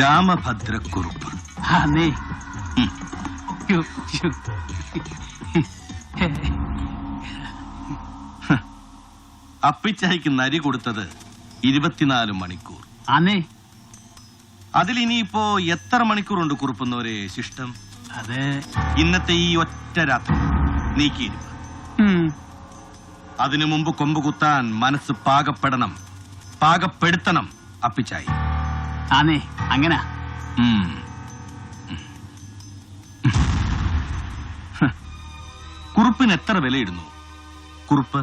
രാമഭദ്രക്കുറുപ്പ് യ്യോ. അപ്പിച്ചായിക്ക് നരി കൊടുത്തത് ഇരുപത്തിനാല് മണിക്കൂർ. ആനേ അതിൽ ഇനിയിപ്പോ എത്ര മണിക്കൂറുണ്ട് കുറുപ്പുന്നവരെ ശിഷ്ടം? അതെ ഇന്നത്തെ ഈ ഒറ്റ രാത്രി നീക്കിയിരുന്നു. അതിനു മുമ്പ് കൊമ്പ് കുത്താൻ മനസ്സ് പാകപ്പെടണം. പാകപ്പെടുത്തണം അപ്പിച്ചായി. ആന്നേ അങ്ങനാ. കുറുപ്പിന് എത്ര വിലയിടുന്നു? കുറുപ്പ്?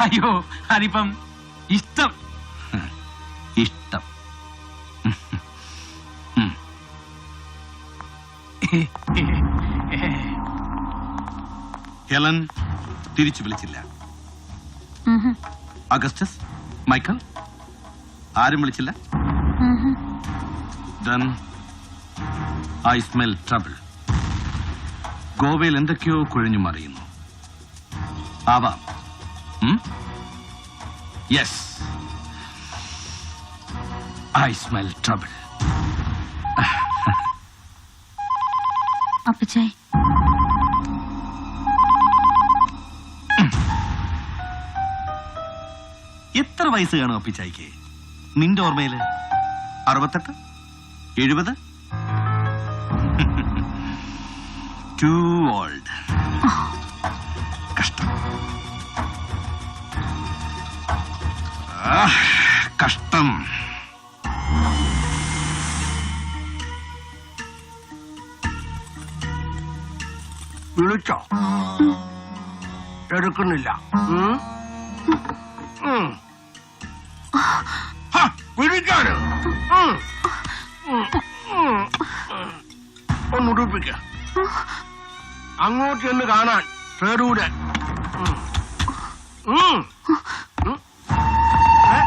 അയ്യോ അതിപ്പം ഇഷ്ടം. ഇഷ്ടം. ഹെലൻ തിരിച്ചു വിളിച്ചില്ല. അഗസ്റ്റസ് മൈക്കൽ ആരും വിളിച്ചില്ല? Then I smell trouble. ഗോവയിൽ എന്തൊക്കെയോ കുഴഞ്ഞു മറിയുന്നു. ആവാം. യെസ് ഐ സ്മെൽ ട്രബിൾ അപ്പച്ചായ് എത്ര വയസ്സ് കാണും അപ്പിച്ചായിക്ക്? നിന്റെ ഓർമ്മയിൽ? അറുപത്തെട്ട്? എഴുപത്? ടു ഓൾഡ് കഷ്ടം. കഷ്ടം. വിളിച്ചോ? എടുക്കുന്നില്ല. വിളിക്കാന്. ഉം. ഉം. ഉം. ഒന്ന് ഉടുപ്പിക്ക അങ്ങോട്ട് ചെന്ന് കാണാൻ. ഏ?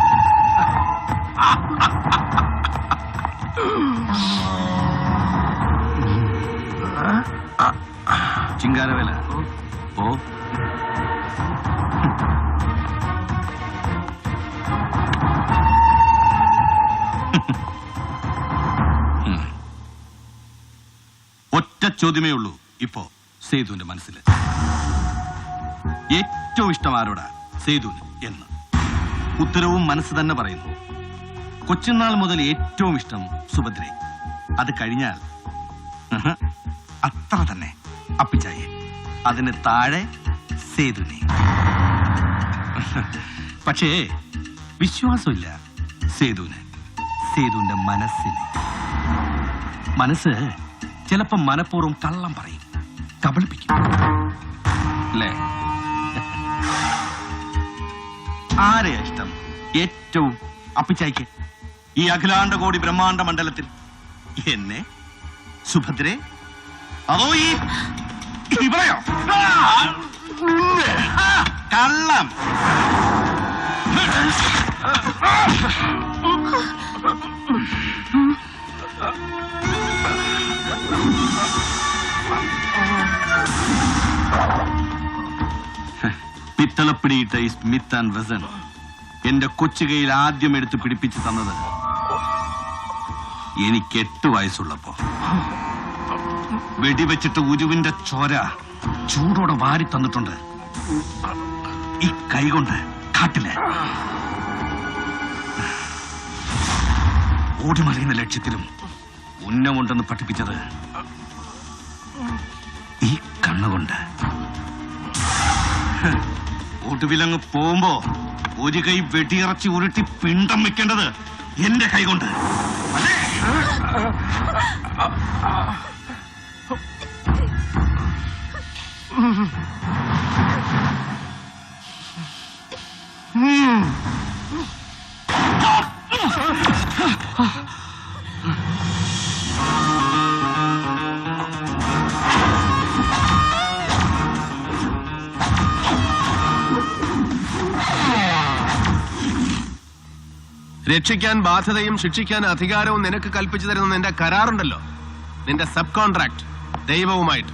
ചിങ്കാരവേല ഓ ചോദ്യമേ ഉള്ളൂ. ഇപ്പോ സേതുവിന്റെ മനസ്സിൽ ഏറ്റവും ഇഷ്ടം ആരോടാ? സേതുവിന് എന്ന്. ഉത്തരവും മനസ്സ് തന്നെ പറയുന്നു. കൊച്ചുനാൾ മുതൽ ഏറ്റവും ഇഷ്ടം സുഭദ്രയെ. അത് കഴിഞ്ഞാൽ അത്ര തന്നെ അപ്പിച്ചായെ. അതിന് താഴെ സേതുനെ പക്ഷേ വിശ്വാസമില്ല സേതുവിന്. സേതുവിന്റെ മനസ്സിന്. മനസ്സ് ചിലപ്പോ മനഃപൂർവം കള്ളം പറയും. കബളിപ്പിക്കും. അല്ലേ? ആരെയാ ഇഷ്ടം? ഏറ്റവും അപ്പിച്ചായിക്ക്. ഈ അഖിലാണ്ട കോടി ബ്രഹ്മാണ്ട മണ്ഡലത്തിൽ. എന്നെ? സുഭദ്രെ? അതോ ഈ ഇവളെയോ നിന്നെ. Ah! കള്ളം. പിത്തളപ്പിടിയിട്ട ഈ സ്മിത്ത് ആൻഡ് വെസൺ എന്റെ കൊച്ചുകയിൽ ആദ്യം എടുത്ത് പിടിപ്പിച്ചു തന്നത് എനിക്ക് എട്ട് വയസ്സുള്ളപ്പോ. വെടിവെച്ചിട്ട് ഉരുവിന്റെ ചോര ചൂടോടെ വാരി തന്നിട്ടുണ്ട്. ഈ കൈകൊണ്ട് കാട്ടിൽ. ഓടിമറിയുന്ന ലക്ഷ്യത്തിലും ഉന്നമുണ്ടെന്ന് പഠിപ്പിച്ചത് ഈ കണ്ണുകൊണ്ട്. ഒടുവിലങ്ങ് പോകുമ്പോ ഒരു കൈ വെടിയിറച്ചി ഉരുട്ടി പിണ്ടം വെക്കേണ്ടത് എന്റെ കൈകൊണ്ട്. അല്ലേ? രക്ഷിക്കാൻ ബാധ്യതയും ശിക്ഷിക്കാൻ അധികാരവും നിനക്ക് കൽപ്പിച്ചു തരുന്ന നിന്റെ കരാറുണ്ടല്ലോ. നിന്റെ സബ് കോൺട്രാക്ട് ദൈവവുമായിട്ട്.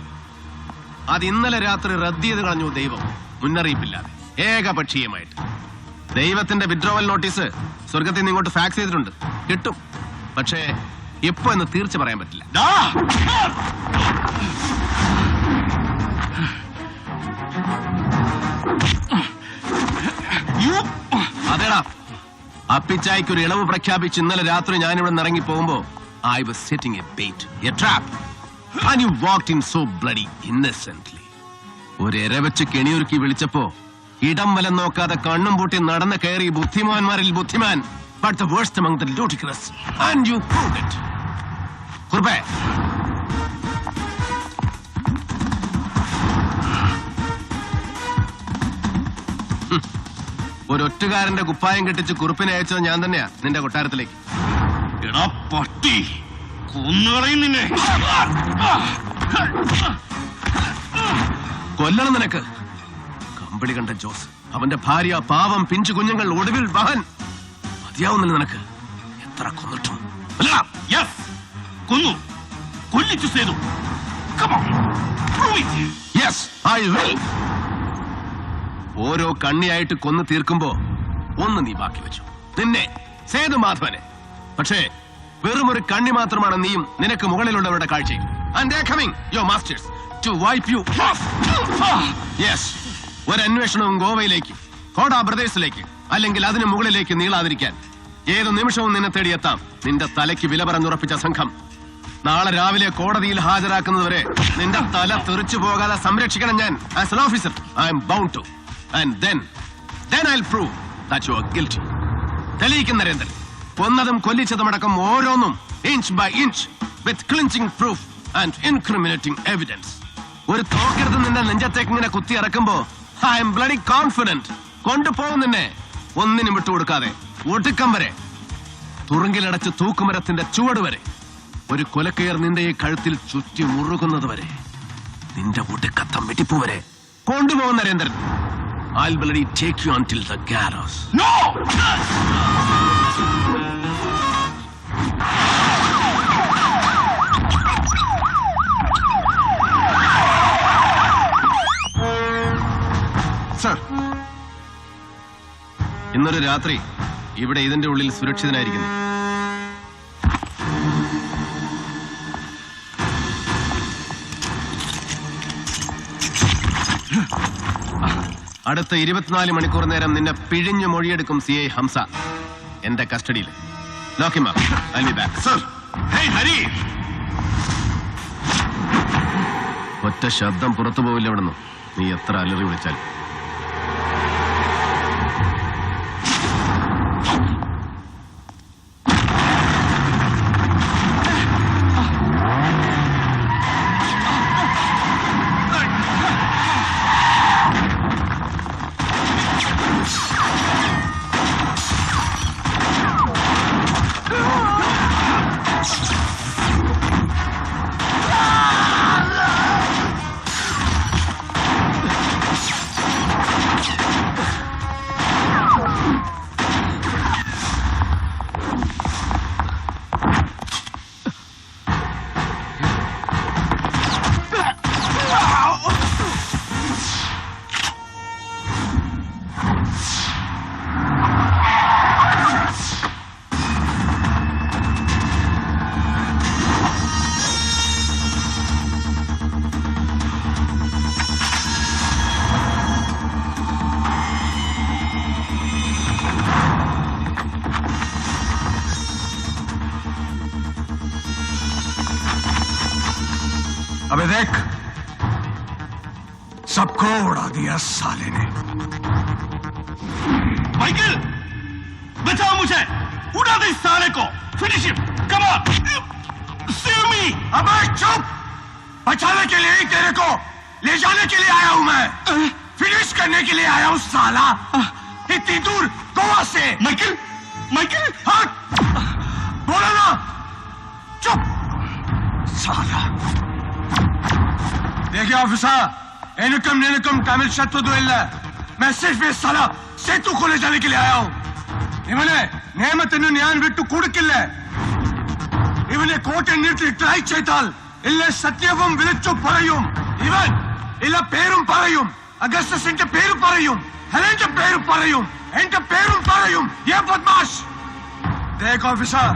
അത് ഇന്നലെ രാത്രി റദ്ദ് ചെയ്ത് കളഞ്ഞു ദൈവം. മുന്നറിയിപ്പില്ലാതെ. ഏകപക്ഷീയമായിട്ട്. ദൈവത്തിന്റെ വിഡ്രോവൽ നോട്ടീസ് സ്വർഗത്തിൽ നിന്ന് ഇങ്ങോട്ട് ഫാക്സ് ചെയ്തിട്ടുണ്ട്. കിട്ടും. പക്ഷേ എപ്പോ എന്ന് തീർച്ച പറയാൻ പറ്റില്ല. അതേടാ. അപ്പിച്ചായ്ക്ക് ഒരു ഇളവ് പ്രഖ്യാപിച്ച് ഇന്നലെ രാത്രി ഞാൻ ഇവിടെ ഇറങ്ങി പോകുമ്പോ I was setting a bait a trap and you walked in so bloody innocently ഒരു എര വെച്ച് കെണിയൊരുക്കി വിളിച്ചപ്പോ ഇടം വലം നോക്കാതെ കണ്ണും പൂട്ടി നടന്ന് കയറി ബുദ്ധിമാന്മാരിൽ ബുദ്ധിമാൻ but the worst among the ludicrous. And you proved it. കുറുപ്പേ ഒരൊറ്റുകാരന്റെ കുപ്പായം കെട്ടിച്ച് കുറുപ്പിനെ അയച്ചത് ഞാൻ തന്നെയാ. നിന്റെ കൊട്ടാരത്തിലേക്ക്. എടാ പട്ടി കൊന്നുകളയും നിന്നെ. കൊല്ലണം നിനക്ക്. കമ്പിളി കണ്ട ജോസ് അവന്റെ ഭാര്യ പാവം പിഞ്ചു കുഞ്ഞുങ്ങൾ ഒടുവിൽ വഹൻ മതിയാവുന്നില്ല നിനക്ക്. എത്ര കൊന്നിട്ടും. അല്ല യെസ് കൊന്നു. കൊല്ലിച്ചു ചെയ്തു. യെസ് ഐ വിൽ ഓരോ കണ്ണിയായിട്ട് കൊന്നു തീർക്കുമ്പോ ഒന്ന് നീ ബാക്കി വെച്ചു. നിന്നെ സേതു മാധവനെ. പക്ഷേ വെറും ഒരു കണ്ണി മാത്രമാണ് നീയും നിനക്ക് മുകളിലുള്ളവരുടെ കാഴ്ചയും. And your masters to wipe you yes ഒരു അന്വേഷണവും ഗോവയിലേക്ക് കോടാ പ്രദേശത്തിലേക്ക് അല്ലെങ്കിൽ അതിനു മുകളിലേക്ക് നീളാതിരിക്കാൻ. ഏത് നിമിഷവും നിന്നെ തേടിയെത്താം നിന്റെ തലയ്ക്ക് വില പറഞ്ഞുറപ്പിച്ച സംഘം. നാളെ രാവിലെ കോടതിയിൽ ഹാജരാക്കുന്നതുവരെ നിന്റെ തല തെറിച്ചു പോകാതെ സംരക്ഷിക്കണം ഞാൻ. As an officer I am bound to and then then I'll prove that you are guilty. തെളിയിക്കും നരേന്ദ്രൻ കൊന്നതും കൊല്ലിച്ചതുമടക്കം ഓരോന്നും inch by inch with clinching proof and incriminating evidence ഒരു തോക്കെടുത്ത് നിന്റെ നെഞ്ചത്തേക്ക് ഇങ്ങനെ കുത്തി ഇറക്കുമ്പോ ഐ എം ബ്ലഡി കോൺഫിഡന്റ് കൊണ്ടുപോകും നിന്നെ. ഒന്നിനും വിട്ടുകൊടുക്കാതെ. ഒടുക്കം വരെ. തുറുങ്കിലടച്ച് തൂക്കുമരത്തിന്റെ ചുവട് വരെ. ഒരു കൊലക്കയർ നിന്റെ ഈ കഴുത്തിൽ ചുറ്റി മുറുകുന്നത് വരെ. നിന്റെ ഒടുക്കത്തം വെട്ടിപ്പു വരെ. കൊണ്ടുപോകും നരേന്ദ്രൻ. ഐ bloody take you until the garros. No! Sir ഇന്നൊരു രാത്രി ഇവിടെ ഇതിന്റെ ഉള്ളിൽ സുരക്ഷിതനായിരിക്കുന്നു അടുത്ത ഇരുപത്തിനാല് മണിക്കൂർ നേരം നിന്നെ പിഴിഞ്ഞു മൊഴിയെടുക്കും സി ഐ ഹംസ. എന്റെ കസ്റ്റഡിയിൽ! ഒറ്റ ശബ്ദം പുറത്തു പോവില്ല ഇവിടുന്ന്. നീ എത്ര അലറി വിളിച്ചാൽ देख सबको उड़ा दिया साले ने Michael! बचाओ मुझे! उड़ा दे साले को! Finish him! Come on! Save me! अबे चुप बचाने के लिए ही तेरे को ले जाने के लिए आया हूँ मैं फिनिश करने के लिए आया हूँ साला इतनी दूर गोवा से Michael! Michael! हाँ बोलो ना चुप साला देखिए ऑफिसर एनुकम निनुकम तमिल शत्रु इल्ल मैं सिर्फ इस साला सेतु खोले जाने के लिए आया हूं ഇവനെ നിയമത്തിന് ഞാൻ വിട്ടു കൊടുക്കില്ല ഇവനെ കോട്ടഞ്ഞിട്ട് ട്രൈ ചെയ്താൽ ഇല്ല സത്യവും വിളിച്ചു പറയും ഇവൻ ഇല്ല പേരും പറയും അഗസ്റ്റസിന്റെ പേര് പറയും ഹെലന്റെ പേര് പറയും എന്റെ പേരും പറയും ये बदमाश देख ऑफिसर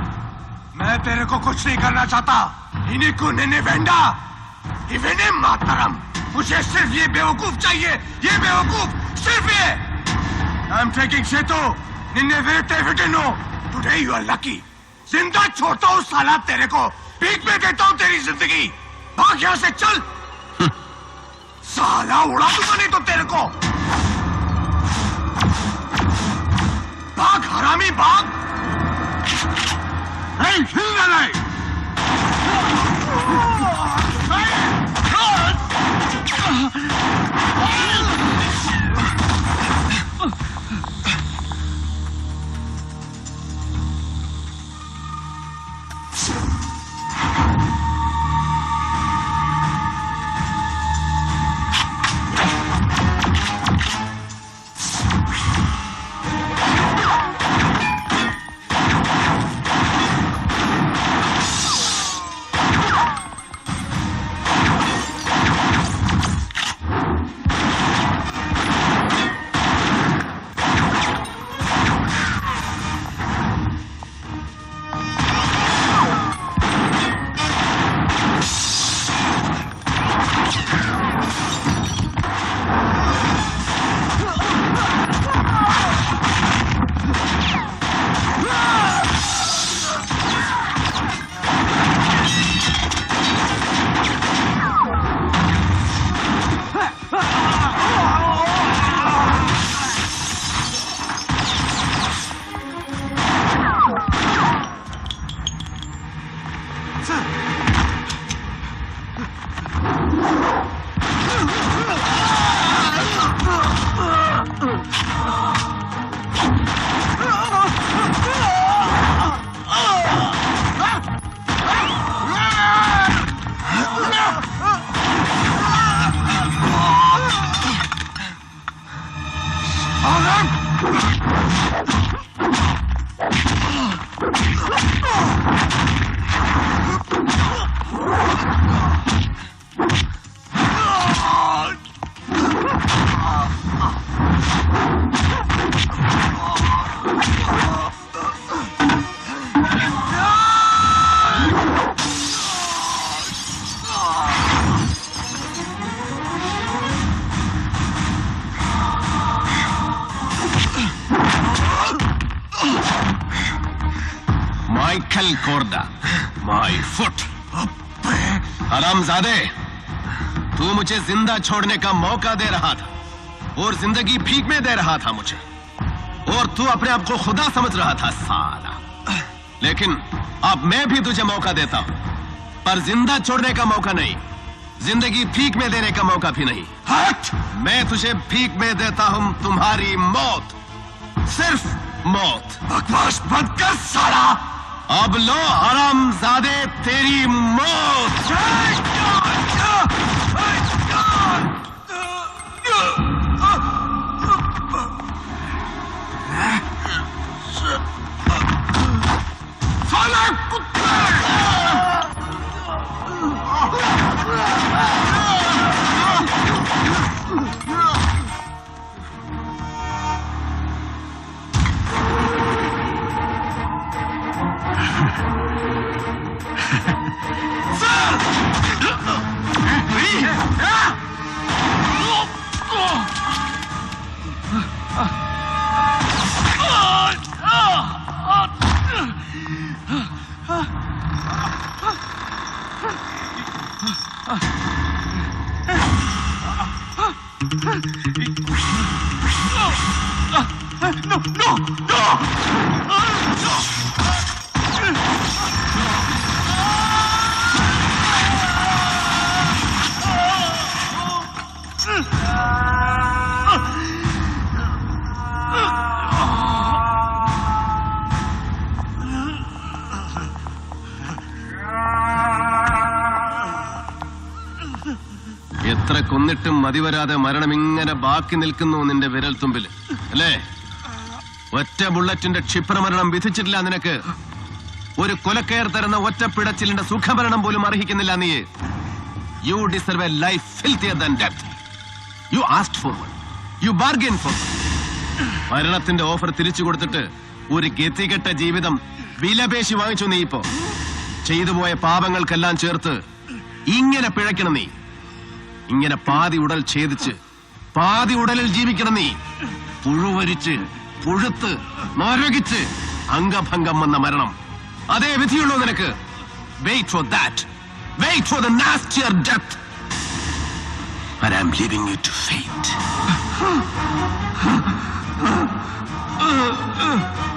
मैं तेरे को कुछ नहीं करना चाहता इन्हीं को नहीं वेंडा इवेने मातरम मुझे सिर्फ़ ये बेवकूफ़ चाहिए ये बेवकूफ़ सिर्फ़ ये। आई एम टेकिंग सेतो निन्ने वेटे विटिनो टुडे यू आर लकी ज़िंदा छोड़ता हूँ साला तेरे को। पीक में देता हूँ तेरी ज़िंदगी। भाग यहाँ से चल। साला उड़ा दूँगा नहीं तो तेरे को। भाग हरामी भाग। नहीं हिलना नहीं Ah! हरामजादे तू मुझे ज़िंदा छोड़ने का मौका दे रहा था और ज़िंदगी भीख में दे रहा था मुझे और तू अपने आप को खुदा समझ रहा था साला। लेकिन अब मैं भी तुझे मौका देता हूँ पर ज़िंदा छोड़ने का मौका नहीं ज़िंदगी भीख में देने का मौका भी नहीं। हट! मैं तुझे भीख में देता हूँ तुम्हारी मौत सिर्फ़ मौत। बकवास बंद कर साला! Ablo haramzade terim mos. Ah! എത്ര കൊന്നിട്ടും മതിവരാതെ മരണം ഇങ്ങനെ ബാക്കി നിൽക്കുന്നു നിന്റെ വിരൽ തുമ്പിൽ അല്ലേ? ഒറ്റ ബുള്ളറ്റിന്റെ ക്ഷിപ്രമരണം വിധിച്ചിട്ടില്ല നിനക്ക്. ഒരു കൊലക്കയർ തരുന്ന ഒറ്റ പിടച്ചിലിന്റെ സുഖമരണം പോലും അർഹിക്കുന്നില്ല നീ. You deserve a life death you asked for you bargain for മരണത്തിന്റെ ഓഫർ തിരിച്ചു കൊടുത്തിട്ട് ഒരു ഗതികെട്ട ജീവിതം വിലപേശി വാങ്ങിച്ചു നീ ഇപ്പോ. ചെയ്തു പോയ പാപങ്ങൾക്കെല്ലാം ചേർത്ത് ഇങ്ങനെ പിഴയ്ക്കണം നീ. ഇങ്ങനെ പാതി ഉടൽ ഛേദിച്ച് പാതി ഉടലിൽ ജീവിക്കണം നീ. പുഴുവരിച്ച് പുഴുത്ത് നരകിച്ച് അംഗഭംഗം വന്ന മരണം. അതേ വിധിയുള്ളൂ നിനക്ക്. Wait for that wait for the nastier death And I'm leaving you to fate.